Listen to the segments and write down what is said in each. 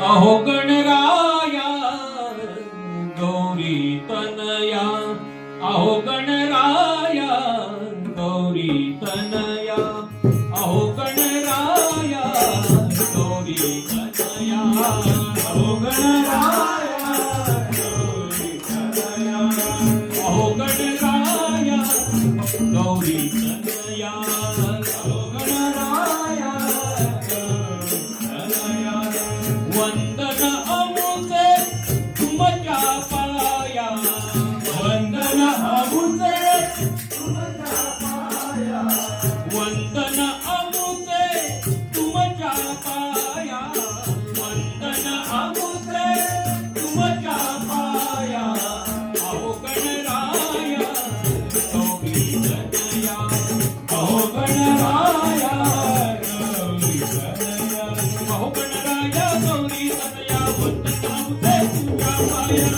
अहो गणराया गौरी तनया. अहो गणराया गौरी तनया. अहो गणराया गौरी तनया. अहो गणराया गौरी तनया. अहो गणराया गौरी तनया.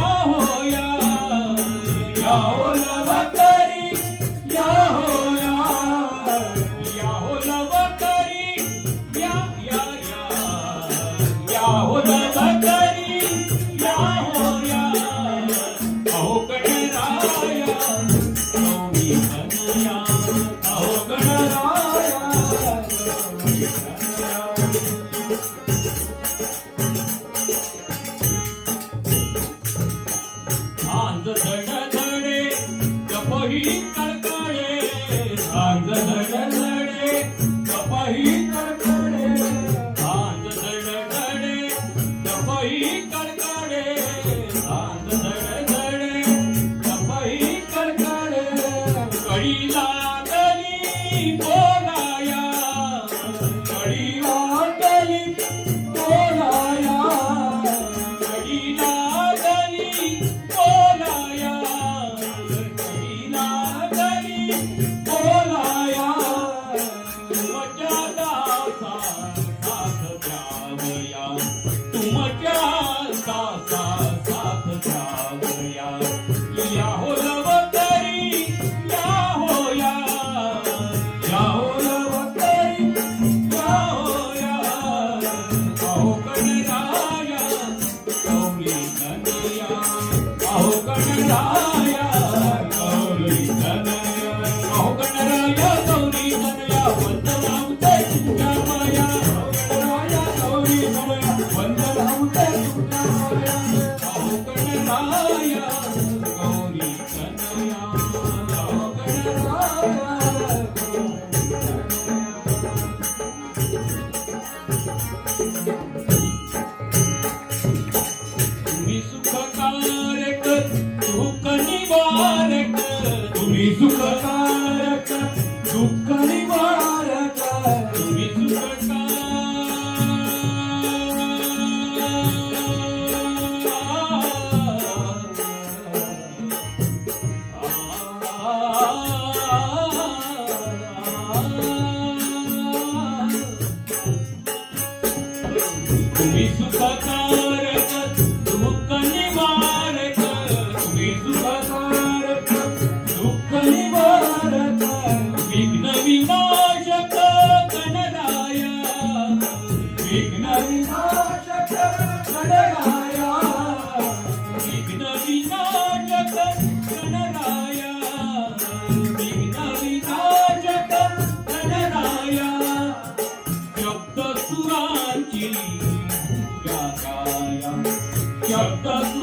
너 i'm under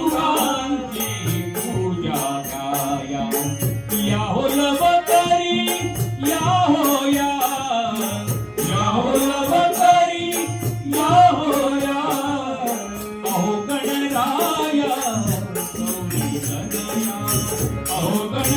क्रांती पूजा या हो लवकरी या हो या. हो हो या अहो गणराया अहो गण